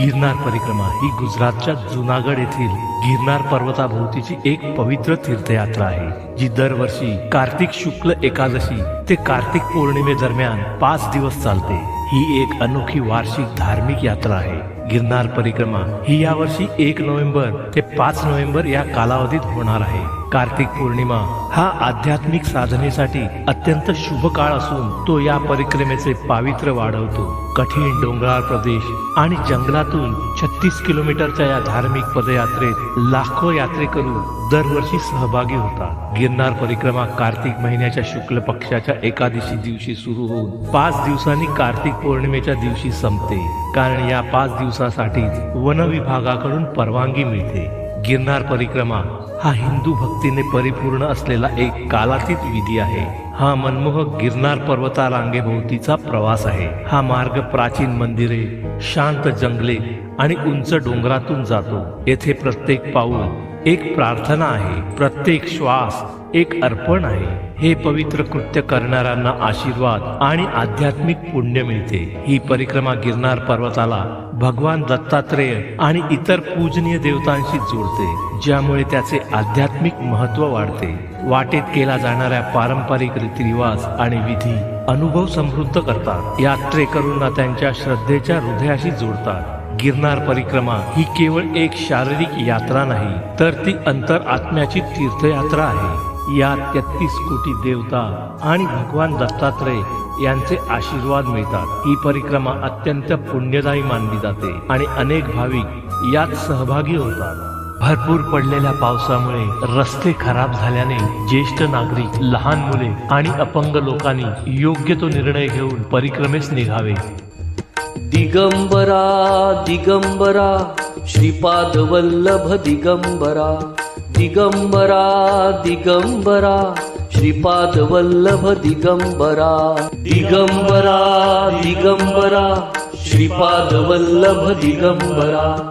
गिरनार परिक्रमा ही गुजरातच्या जुनागड येथील गिरनार पर्वताभोवतीची एक पवित्र तीर्थयात्रा आहे जी दरवर्षी कार्तिक शुक्ल एकादशी ते कार्तिक पौर्णिमे दरम्यान पाच दिवस चालते. ही एक अनोखी वार्षिक धार्मिक यात्रा आहे. गिरनार परिक्रमा ही यावर्षी एक नोव्हेंबर ते पाच नोव्हेंबर या कालावधीत होणार आहे. कार्तिक पौर्णिमा हा आध्यात्मिक साधनेसाठी अत्यंत शुभ काळ असून तो या परिक्रमेचे पावित्र्य वाढवतो. कठीण डोंगराळ प्रदेश आणि जंगलातून छत्तीस किलोमीटरच्या या धार्मिक पदयात्रेत लाखो यात्रेकरू दरवर्षी सहभागी होतात. गिरनार परिक्रमा कार्तिक महिन्याच्या शुक्ल पक्षाच्या एकादशी दिवशी सुरू होऊन पाच दिवसांनी कार्तिक पौर्णिमेच्या दिवशी संपते. कारण या पाच दिवसासाठी वन विभागाकडून परवानगी मिळते. गिरनार परिक्रमा हा हिंदू भक्तीने परिपूर्ण असलेला एक कालातीत विधी आहे. हा मनमोहक गिरनार पर्वता रांगेभोवतीचा प्रवास आहे. हा मार्ग प्राचीन मंदिरे शांत जंगले आणि उंच डोंगरातून जातो. येथे प्रत्येक पाऊल एक प्रार्थना आहे. प्रत्येक श्वास एक अर्पण आहे. हे पवित्र कृत्य करणाऱ्यांना आशीर्वाद आणि आध्यात्मिक पुण्य मिळते. ही परिक्रमा गिरनार पर्वताला भगवान दत्तात्रेय आणि इतर पूजनीय देवतांशी जोडते. ज्यामुळे त्याचे आध्यात्मिक महत्त्व वाढते. वाटेत केला जाणाऱ्या पारंपरिक रीतिरिवाज आणि विधी अनुभव समृद्ध करतात. यात्रेकरूंना त्यांच्या श्रद्धेच्या हृदयाशी जोडतात. गिरनार परिक्रमा ही केवळ एक शारीरिक यात्रा नाही तर ती अंतर आत्म्याची तीर्थयात्रा आहे. यात तेहतीस कोटी देवता आणि भगवान दत्तात्रय यांचे आशीर्वाद मिळतात. ही परिक्रमा अत्यंत पुण्यदायी मानली जाते आणि अनेक भाविक यात सहभागी होतात. भरपूर पडलेल्या पावसामुळे रस्ते खराब झाल्याने ज्येष्ठ नागरिक लहान मुले आणि अपंग लोकांनी योग्य तो निर्णय घेऊन परिक्रमेस निघावे. दिगंबरा दिगंबरा श्रीपाद वल्लभ दिगंबरा. दिगंबरा दिगंबरा श्रीपाद वल्लभ दिगंबरा. दिगंबरा दिगंबरा श्रीपाद वल्लभ दिगंबरा.